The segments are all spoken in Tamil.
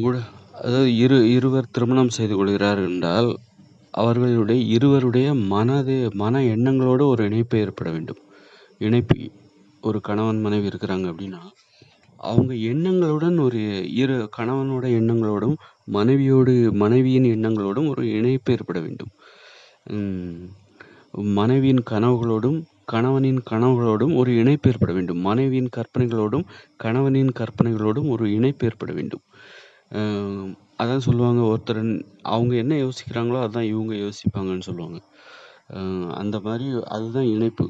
ஊட அதாவது இரு இருவர் திருமணம் செய்து கொள்கிறார் என்றால், அவர்களுடைய இருவருடைய மனது மன எண்ணங்களோடு ஒரு இணைப்பு ஏற்பட வேண்டும். இணைப்பு ஒரு கணவன், மனைவி இருக்கிறாங்க அப்படின்னா, அவங்க எண்ணங்களுடன் ஒரு இரு கணவனோட எண்ணங்களோடும், மனைவியோடு மனைவியின் எண்ணங்களோடும் ஒரு இணைப்பு ஏற்பட வேண்டும். மனைவியின் கனவுகளோடும், கணவனின் கனவுகளோடும் ஒரு இணைப்பு ஏற்பட வேண்டும். மனைவியின் கற்பனைகளோடும், கணவனின் கற்பனைகளோடும் ஒரு இணைப்பு ஏற்பட வேண்டும். அதான் சொல்லுவாங்க, ஒருத்தர் அவங்க என்ன யோசிக்கிறாங்களோ, அதுதான் இவங்க யோசிப்பாங்கன்னு சொல்லுவாங்க. அந்த மாதிரி அதுதான் இணைப்பு.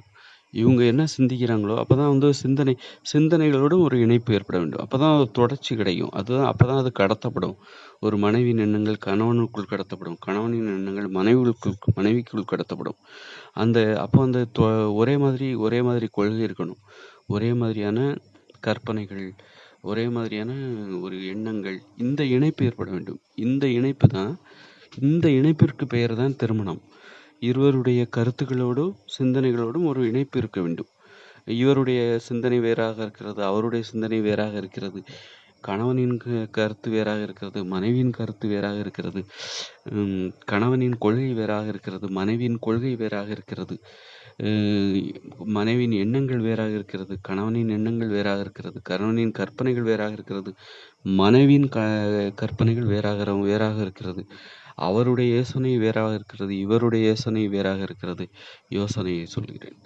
இவங்க என்ன சிந்திக்கிறாங்களோ, அப்போ தான் வந்து சிந்தனை சிந்தனைகளோடு ஒரு இணைப்பு ஏற்பட வேண்டும். அப்போ தான் தொடர்ச்சி கிடைக்கும். அதுதான் அப்போ தான் அது கடத்தப்படும். ஒரு மனைவியின் எண்ணங்கள் கணவனுக்குள் கடத்தப்படும். கணவனின் எண்ணங்கள் மனைவிக்குள் மனைவிக்குள் கடத்தப்படும். அந்த அப்போ அந்த தொ ஒரே மாதிரி ஒரே மாதிரி கொள்கை இருக்கணும். ஒரே மாதிரியான கற்பனைகள், ஒரே மாதிரியான ஒரு எண்ணங்கள். இந்த இணைப்பு ஏற்பட வேண்டும். இந்த இணைப்பு தான் இந்த இணைப்பிற்கு பெயர் தான் திருமணம். இருவருடைய கருத்துக்களோடும், சிந்தனைகளோடும் ஒரு இணைப்பு இருக்க வேண்டும். இவருடைய சிந்தனை வேறாக இருக்கிறது. அவருடைய சிந்தனை வேறாக இருக்கிறது. கணவனின் க கருத்து வேறாக இருக்கிறது. மனைவியின் கருத்து வேறாக இருக்கிறது. கணவனின் கொள்கை வேறாக இருக்கிறது. மனைவியின் கொள்கை வேறாக இருக்கிறது. மனைவியின் எண்ணங்கள் வேறாக இருக்கிறது. கணவனின் எண்ணங்கள் வேறாக இருக்கிறது. கணவனின் கற்பனைகள் வேறாக இருக்கிறது. மனைவியின் க கற்பனைகள் வேறாக வேறாக இருக்கிறது. அவருடைய யோசனை வேறாக இருக்கிறது. இவருடைய யோசனை வேறாக இருக்கிறது. யோசனையை சொல்கிறேன்.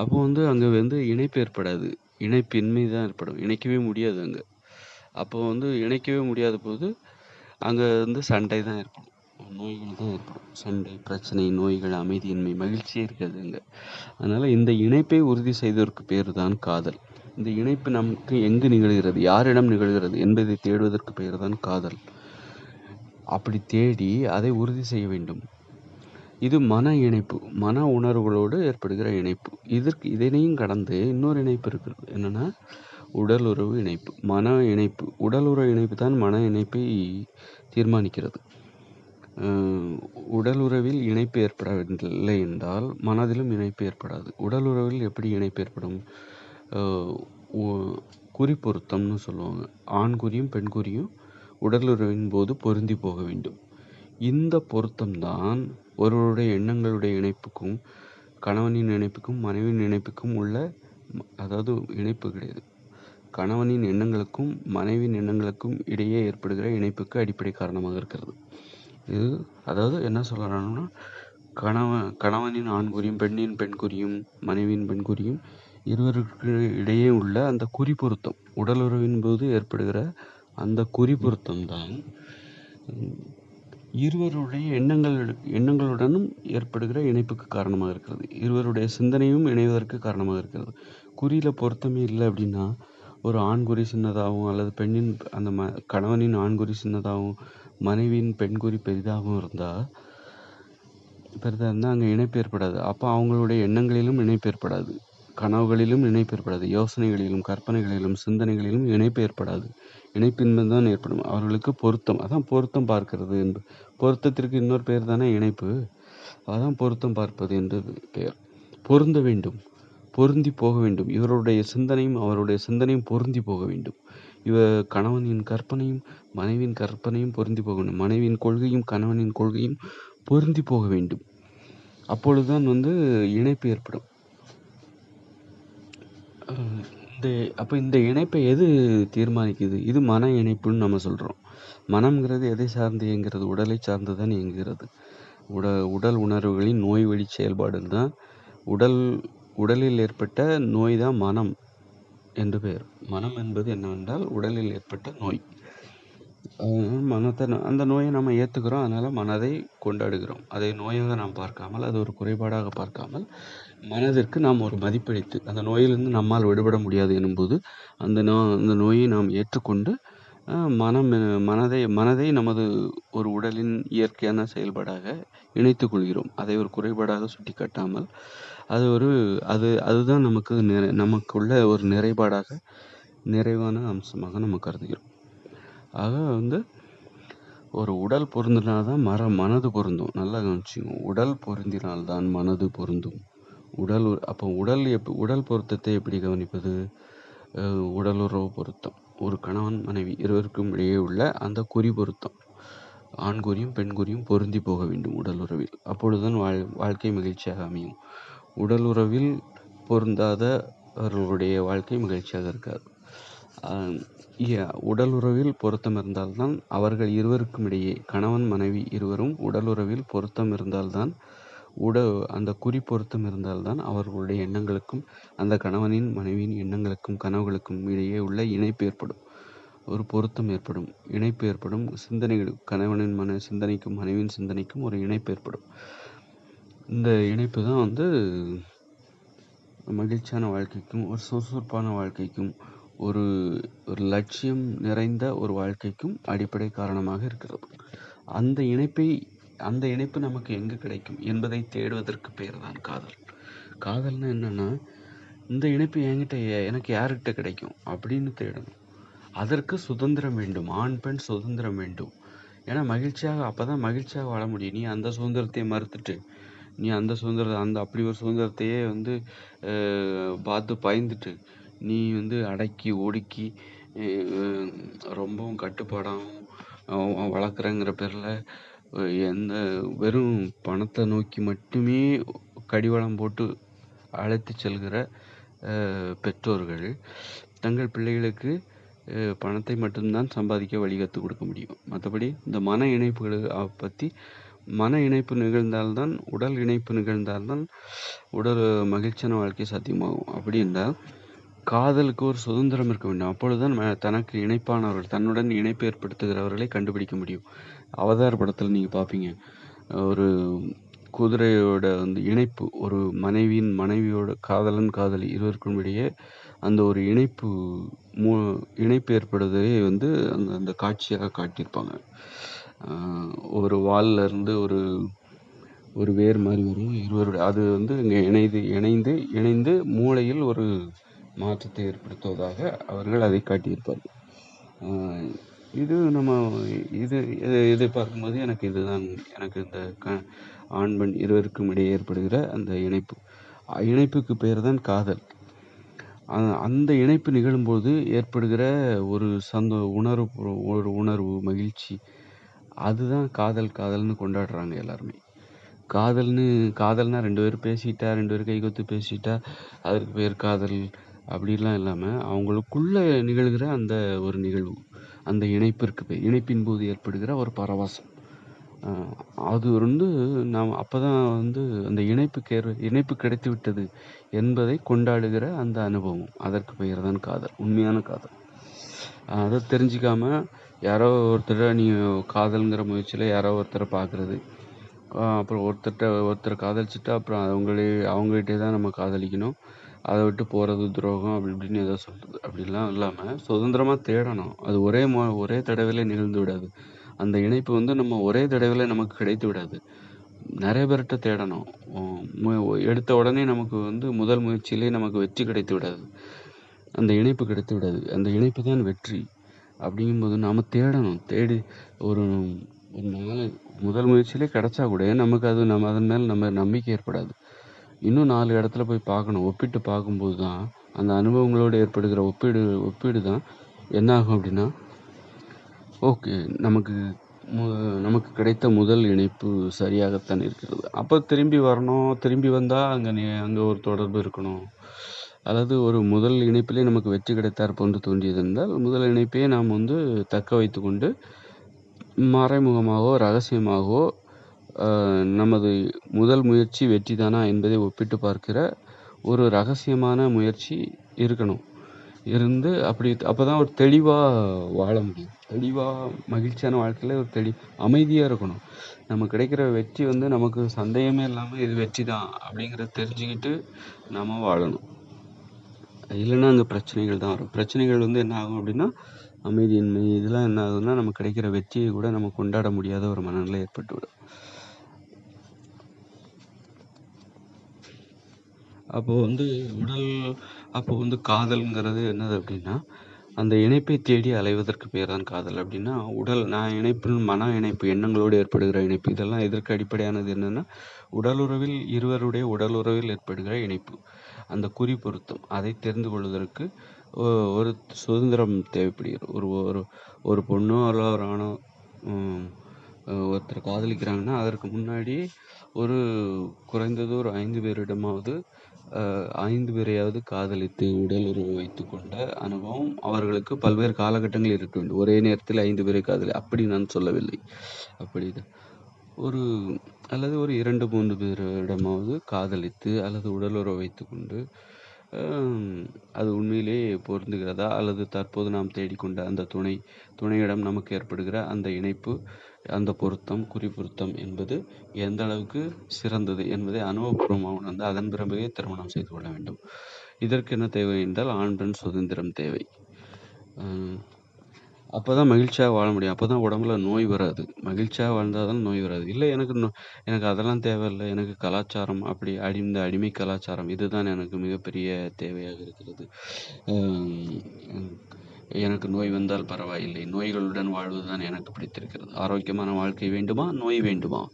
அப்போ வந்து அங்கே வந்து இணைப்பு ஏற்படாது. இணைப்பின்மை தான் ஏற்படும். இணைக்கவே முடியாது அங்கே அப்போ வந்து இணைக்கவே முடியாத போது, அங்கே வந்து சண்டை தான் ஏற்படும். நோய்கள் தான் ஏற்படும். சண்டை, பிரச்சனை, நோய்கள், அமைதியின்மை, மகிழ்ச்சியே இருக்காது அங்க. அதனால் இந்த இணைப்பை உறுதி செய்ததற்கு பேர் தான் காதல். இந்த இணைப்பு நமக்கு எங்கு நிகழ்கிறது? யாரிடம் நிகழ்கிறது? என்பதை தேடுவதற்கு பெயர் தான் காதல். அப்படி தேடி அதை உறுதி செய்ய வேண்டும். இது மன இணைப்பு. மன உணர்வுகளோடு ஏற்படுகிற இணைப்பு. இதற்கு இதனையும் கடந்து இன்னொரு இணைப்பு இருக்கிறது. என்னென்னா உடல் உறவு இணைப்பு. மன இணைப்பு. உடல் உறவு இணைப்பு தான் மன இணைப்பை தீர்மானிக்கிறது. உடல் உறவில் இணைப்பு ஏற்படவில்லை என்றால், மனதிலும் இணைப்பு ஏற்படாது. உடல் உறவில் எப்படி இணைப்பு ஏற்படும்? குறி பொருத்தம்னு சொல்லுவாங்க. ஆண் குறியும், பெண் குறியும் உடல் உறவின் போது பொருந்தி போக வேண்டும். இந்த பொருத்தம்தான் ஒருவருடைய எண்ணங்களுடைய இணைப்புக்கும், கணவனின் இணைப்புக்கும், மனைவியின் இணைப்புக்கும் உள்ள அதாவது இணைப்பு கிடையாது. கணவனின் எண்ணங்களுக்கும், மனைவியின் எண்ணங்களுக்கும் இடையே ஏற்படுகிற இணைப்புக்கு அடிப்படை காரணமாக இருக்கிறது. இது அதாவது என்ன சொல்ல கணவன் கணவனின் ஆண்குறியும் பெண்ணின் பெண்குறியும் மனைவியின் பெண்குறியும் இருவருக்கு இடையே உள்ள அந்த குறி பொருத்தம். உடல் உறவின் போது ஏற்படுகிற அந்த குறி பொருத்தம் தான் இருவருடைய எண்ணங்கள் எண்ணங்களுடனும் ஏற்படுகிற இணைப்புக்கு காரணமாக இருக்கிறது. இருவருடைய சிந்தனையும் இணைவதற்கு காரணமாக இருக்கிறது. குறியில் பொருத்தமே இல்லை அப்படின்னா, ஒரு ஆண்குறி சின்னதாகவும், அல்லது பெண்ணின் அந்த ம கணவனின் ஆண்குறி சின்னதாகவும், மனைவியின் பெண்குறி பெரிதாகவும் இருந்தால் பெரிதாக இருந்தால் அங்கே இணைப்பு ஏற்படாது. அப்போ அவங்களுடைய எண்ணங்களிலும் இணைப்பு ஏற்படாது. கனவுகளிலும் இணைப்பு ஏற்படாது. யோசனைகளிலும், கற்பனைகளிலும், சிந்தனைகளிலும் இணைப்பு ஏற்படாது. இணைப்பின்மை தான் ஏற்படும். அவர்களுக்கு பொருத்தம். அதான் பொருத்தம் பார்க்கிறது என்று. பொருத்தத்திற்கு இன்னொரு பெயர் தானே இணைப்பு. அதான் பொருத்தம் பார்ப்பது என்று பெயர். பொருந்த வேண்டும். பொருந்தி போக வேண்டும். இவருடைய சிந்தனையும், அவருடைய சிந்தனையும் பொருந்தி போக வேண்டும். இவ கணவனின் கற்பனையும், மனைவியின் கற்பனையும் பொருந்தி போக வேண்டும். மனைவியின் கொள்கையும், கணவனின் கொள்கையும் பொருந்தி போக வேண்டும். அப்பொழுதுதான் வந்து இணைப்பு ஏற்படும். இந்த அப்போ இந்த இணைப்பை எது தீர்மானிக்குது? இது மன இணைப்புன்னு நம்ம சொல்கிறோம் மனம்ங்கிறது எதை சார்ந்து இயங்குகிறது? உடலை சார்ந்து தான் இயங்குகிறது. உட உடல் உணர்வுகளின் நோய் வழி செயல்பாடுகள் தான் உடல் உடலில் ஏற்பட்ட நோய் தான் மனம் என்று பெயர். மனம் என்பது என்னவென்றால், உடலில் ஏற்பட்ட நோய். மனத்தை அந்த நோயை நம்ம ஏற்றுக்கிறோம் அதனால் மனதை கொண்டாடுகிறோம். அதை நோயாக நாம் பார்க்காமல், அது ஒரு குறைபாடாக பார்க்காமல், மனதிற்கு நாம் ஒரு மதிப்பளித்து, அந்த நோயிலிருந்து நம்மால் விடுபட முடியாது எனும்போது, அந்த நோ அந்த நோயை நாம் ஏற்றுக்கொண்டு, மனம் மனதை மனதை நமது ஒரு உடலின் இயற்கையான செயல்பாடாக இணைத்துக் கொள்கிறோம். அதை ஒரு குறைபாடாக சுட்டிக்காட்டாமல், அது ஒரு அது அதுதான் நமக்கு நிறை நமக்குள்ள ஒரு நிறைபாடாக, நிறைவான அம்சமாக நம்ம கருதுகிறோம். ஆக வந்து ஒரு உடல் பொருந்தினால்தான் மர மனது பொருந்தும். நல்லா கவனிச்சுக்கங்க. உடல் பொருந்தினால் தான் மனது பொருந்தும். உடல் அப்போ உடல் எப் உடல் பொருத்தத்தை எப்படி கவனிப்பது? அ உடலுறவு பொருத்தம். ஒரு கணவன் மனைவி இருவருக்கும் இடையே உள்ள அந்த குறி பொருத்தம். ஆண் குறியும் பெண் குறியும் பொருந்தி போக வேண்டும் உடல் உறவில். அப்பொழுதுதான் வாழ் வாழ்க்கை மகிழ்ச்சியாக அமையும். உடல் உறவில் பொருந்தாத அவர்களுடைய வாழ்க்கை மகிழ்ச்சியாக இருக்காது. உடல் உறவில் பொருத்தம் இருந்தால்தான் அவர்கள் இருவருக்கும் இடையே கணவன் மனைவி இருவரும் உடல் உறவில் பொருத்தம் இருந்தால்தான் உட அந்த குறி பொருத்தம் இருந்தால்தான் அவர்களுடைய எண்ணங்களுக்கும் அந்த கணவனின் மனைவியின் எண்ணங்களுக்கும் கனவுகளுக்கும் இடையே உள்ள இணைப்பு ஏற்படும். ஒரு பொருத்தம் ஏற்படும். இணைப்பு ஏற்படும். சிந்தனைகள் கணவனின் மன சிந்தனைக்கும் மனைவியின் சிந்தனைக்கும் ஒரு இணைப்பு ஏற்படும். இந்த இணைப்பு தான் வந்து மகிழ்ச்சியான வாழ்க்கைக்கும் ஒரு சுறுசுறுப்பான வாழ்க்கைக்கும் ஒரு ஒரு லட்சியம் நிறைந்த ஒரு வாழ்க்கைக்கும் அடிப்படை காரணமாக இருக்கிறது. அந்த இணைப்பை அந்த இணைப்பு நமக்கு எங்கு கிடைக்கும் என்பதை தேடுவதற்கு பெயர் தான் காதல். காதல்னா என்னன்னா இந்த இணைப்பு என்கிட்ட எனக்கு யார்கிட்ட கிடைக்கும் அப்படின்னு தேடணும். அதற்கு சுதந்திரம் வேண்டும் ஆண் பெண் சுதந்திரம் வேண்டும். ஏன்னா மகிழ்ச்சியாக அப்பதான் மகிழ்ச்சியாக வாழ முடியும். நீ அந்த சுதந்திரத்தை மறுத்துட்டு நீ அந்த சுதந்திரத்தை அந்த அப்படி ஒரு சுதந்திரத்தையே வந்து பார்த்து பயந்துட்டு நீ வந்து அடக்கி ஒடுக்கி ரொம்பவும் கட்டுப்பாடாகவும் வளர்க்குறேங்கிற பேரில் எந்த வெறும் பணத்தை நோக்கி மட்டுமே கடிவாளம் போட்டு அழைத்து செல்கிற பெற்றோர்கள் தங்கள் பிள்ளைகளுக்கு பணத்தை மட்டும்தான் சம்பாதிக்க வழி கற்றுக் கொடுக்க முடியும். மற்றபடி இந்த மன இணைப்புகளை பற்றி மன இணைப்பு நிகழ்ந்தால்தான் உடல் இணைப்பு நிகழ்ந்தால்தான் உடல் மகிழ்ச்சியான வாழ்க்கை சாத்தியமாகும். அப்படி என்றால் காதலுக்கு ஒரு சுதந்திரம் இருக்க வேண்டும். அப்பொழுதுதான் ம- தனக்கு இணைப்பானவர்கள் தன்னுடன் இணைப்பு ஏற்படுத்துகிறவர்களை கண்டுபிடிக்க முடியும். அவதார் படத்தில் நீங்கள் பார்ப்பீங்க ஒரு குதிரையோட வந்து இணைப்பு ஒரு மனைவியின் மனைவியோட காதலன் காதலி இருவருக்கும் இடையே அந்த ஒரு இணைப்பு மூ இணைப்பு ஏற்படுவதை வந்து அந்த அந்த காட்சியாக காட்டியிருப்பாங்க. ஆஹ் ஒரு வால்ல இருந்து ஒரு ஒரு வேர் மாதிரி வரும். இருவருடைய அது வந்து இங்கே இணைந்து இணைந்து இணைந்து மூளையில் ஒரு மாற்றத்தை ஏற்படுத்துவதாக அவர்கள் அதை காட்டியிருப்பார்கள். இது நம்ம இது இதை பார்க்கும்போது எனக்கு இதுதான் எனக்கு இந்த க ஆண் பெண் இருவருக்கும் இடையே ஏற்படுகிற அந்த இணைப்பு. இணைப்புக்கு பேர் தான் காதல். அந்த இணைப்பு நிகழும்போது ஏற்படுகிற ஒரு சந்தோ உணர்வு ஒரு உணர்வு மகிழ்ச்சி அதுதான் காதல் காதல்னு கொண்டாடுறாங்க எல்லாருமே. காதல்னு காதல்னா ரெண்டு பேரும் பேசிட்டா ரெண்டு பேரும் கைகொத்து பேசிட்டா அதற்கு பேர் காதல் அப்படிலாம் இல்லாமல் அவங்களுக்குள்ள நிகழ்கிற அந்த ஒரு நிகழ்வு அந்த இணைப்பிற்கு இணைப்பின் போது ஏற்படுகிற ஒரு பரவசம். அது வந்து நாம் அப்போ தான் வந்து அந்த இணைப்புக்கு ஏற்ப இணைப்பு கிடைத்து விட்டது என்பதை கொண்டாடுகிற அந்த அனுபவம். அதற்கு பெயர் தான் காதல் உண்மையான காதல். அதை தெரிஞ்சுக்காம யாரோ ஒருத்தரை நீ காதல்ங்கிற முயற்சியில் யாரோ ஒருத்தரை பார்க்குறது அப்புறம் ஒருத்தர்கிட்ட ஒருத்தரை காதலிச்சுட்டு அப்புறம் அவங்களே அவங்ககிட்டே தான் நம்ம காதலிக்கணும். அதை விட்டு போகிறது துரோகம் அப்படி இப்படின்னு ஏதோ சொல்கிறது அப்படிலாம் இல்லாமல் சுதந்திரமாக தேடணும். அது ஒரே மொ ஒரே தடவையில் நிகழ்ந்து விடாது. அந்த இணைப்பு வந்து நம்ம ஒரே தடவையில் நமக்கு கிடைத்து விடாது. நிறைய பேர்கிட்ட தேடணும். எடுத்த உடனே நமக்கு வந்து முதல் முயற்சியிலே நமக்கு வெற்றி கிடைத்து விடாது. அந்த இணைப்பு கிடைத்து விடாது. அந்த இணைப்பு தான் வெற்றி. அப்படிங்கும்போது நாம் தேடணும். தேடி ஒரு ஒரு நாள் முதல் முயற்சியிலே கிடைச்சா கூட நமக்கு அது நம்ம அதன் மேல் நம்ம நம்பிக்கை ஏற்படாது. இன்னும் நாலு இடத்துல போய் பார்க்கணும். ஒப்பிட்டு பார்க்கும்போது தான் அந்த அனுபவங்களோடு ஏற்படுகிற ஒப்பீடு ஒப்பீடு தான் என்ன ஆகும் அப்படின்னா ஓகே நமக்கு மு- நமக்கு கிடைத்த முதல் இணைப்பு சரியாகத்தான் இருக்கிறது. அப்போ திரும்பி வரணும் திரும்பி வந்தால் அங்கே அங்கே ஒரு தொடர்பு இருக்கணும். அல்லது ஒரு முதல் இணைப்பிலே நமக்கு வெற்றி கிடைத்தார் போன்று தோன்றியது என்றால் முதல் இணைப்பையே நாம் வந்து தக்க வைத்துக்கொண்டு மறைமுகமாகவோ ரகசியமாகவோ நமது முதல் முயற்சி வெற்றிதானா என்பதை ஒப்பிட்டு பார்க்கிற ஒரு ரகசியமான முயற்சி இருக்கணும். இருந்து அப்படி அப்போ தான் ஒரு தெளிவாக வாழ முடியும். தெளிவாக மகிழ்ச்சியான வாழ்க்கையில் ஒரு தெளி அமைதியாக இருக்கணும். நம்ம கிடைக்கிற வெற்றி வந்து நமக்கு சந்தேகமே இல்லாமல் இது வெற்றி தான் அப்படிங்கிறத தெரிஞ்சுக்கிட்டு நம்ம வாழணும். இல்லைன்னா அங்கே பிரச்சனைகள் தான் வரும். பிரச்சனைகள் வந்து என்ன ஆகும் அப்படின்னா அமைதியின்மை இதெல்லாம் என்ன ஆகுதுன்னா நமக்கு கிடைக்கிற வெற்றியை கூட நம்ம கொண்டாட முடியாத ஒரு மனநிலை ஏற்பட்டுவிடும். அப்போ வந்து உடல் அப்போ வந்து காதல்ங்கிறது என்னது அப்படின்னா அந்த இணைப்பை தேடி அலைவதற்கு பேர் தான் காதல். அப்படின்னா உடல் நான் இணைப்பு மன இணைப்பு எண்ணங்களோடு ஏற்படுகிற இணைப்பு இதெல்லாம் எதற்கு அடிப்படையானது என்னன்னா உடலுறவில் இருவருடைய உடலுறவில் ஏற்படுகிற இணைப்பு. அந்த குறி பொருத்தம். அதை தெரிந்து கொள்வதற்கு ஒரு சுதந்திரம் தேவைப்படுகிறது. ஒரு ஒரு ஒரு பொண்ணோ அல்ல ஒரு ஆணோ ஒருத்தர் காதலிக்கிறாங்கன்னா அதற்கு முன்னாடி ஒரு குறைந்தது ஒரு ஐந்து பேரிடமாவது ஐந்து பேரையாவது காதலித்து உடல் உறவு வைத்துக்கொண்ட அனுபவம் அவர்களுக்கு பல்வேறு காலகட்டங்கள் இருக்க. வேண்டும் ஒரே நேரத்தில் ஐந்து பேரை காதலி அப்படி நான் சொல்லவில்லை. அப்படி ஒரு அல்லது ஒரு இரண்டு மூன்று பேரிடமாவது காதலித்து அல்லது உடல் உறவு வைத்துக்கொண்டு அது உண்மையிலேயே பொருந்துகிறதா? அல்லது தற்போது நாம் தேடிக்கொண்ட அந்த துணை துணையிடம் நமக்கு ஏற்படுகிற அந்த இணைப்பு அந்த பொருத்தம் குறிப்பொருத்தம் என்பது எந்த அளவுக்கு சிறந்தது என்பதை அனுபவபூர்வமாக உணர்ந்து அதன் பிறகு திருமணம் செய்து கொள்ள வேண்டும். இதற்கு என்ன தேவை என்றால் ஆண் பெண் சுதந்திரம் தேவை. அப்போ தான் மகிழ்ச்சியாக வாழ முடியும். அப்போ தான் உடம்புல நோய் வராது. மகிழ்ச்சியாக வாழ்ந்தால் தான் நோய் வராது. இல்லை எனக்கு நோ- எனக்கு அதெல்லாம் தேவையில்லை. எனக்கு கலாச்சாரம் அப்படி அடி இந்த அடிமை கலாச்சாரம் இதுதான் எனக்கு மிகப்பெரிய தேவையாக இருக்கிறது. எனக்கு நோய் வந்தால் பரவாயில்லை. நோய்களுடன் வாழ்வது தான் எனக்கு பிடித்திருக்கிறது. ஆரோக்கியமான வாழ்க்கை வேண்டுமா? நோய் வேண்டுமா?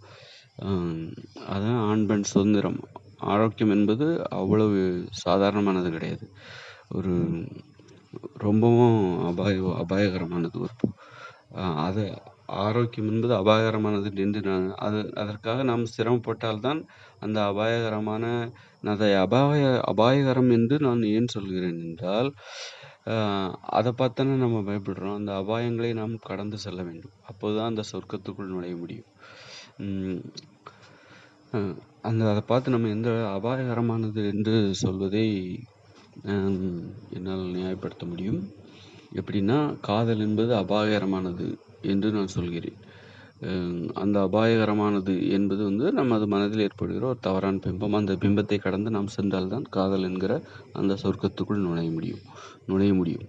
அதான் ஆண் பெண் சுதந்திரம். ஆரோக்கியம் என்பது அவ்வளவு சாதாரணமானது கிடையாது. ஒரு ரொம்பவும் அபாய அபாயகரமானது ஒரு அது ஆரோக்கியம் என்பது அபாயகரமானது என்று நான் அது அதற்காக நாம் சிரமப்பட்டால்தான் அந்த அபாயகரமான அதை அபாய அபாயகரம் என்று நான் ஏன் சொல்கிறேன் என்றால் அதை பார்த்தானே நம்ம பயப்படுறோம். அந்த அபாயங்களை நாம் கடந்து செல்ல வேண்டும். அப்போதுதான் அந்த சொர்க்கத்துக்குள் நுழைய முடியும். அந்த அதை பார்த்து நம்ம எந்த அபாயகரமானது என்று சொல்வதை என்னால் நியாயப்படுத்த முடியும். எப்படின்னா காதல் என்பது அபாயகரமானது என்று நான் சொல்கிறேன். அந்த அபாயகரமானது என்பது வந்து நமது மனதில் ஏற்படுகிற ஒரு தவறான பிம்பம். அந்த பிம்பத்தை கடந்து நாம் சென்றால்தான் காதல் என்கிற அந்த சொர்க்கத்துக்குள் நுழைய முடியும். நுழைய முடியும்.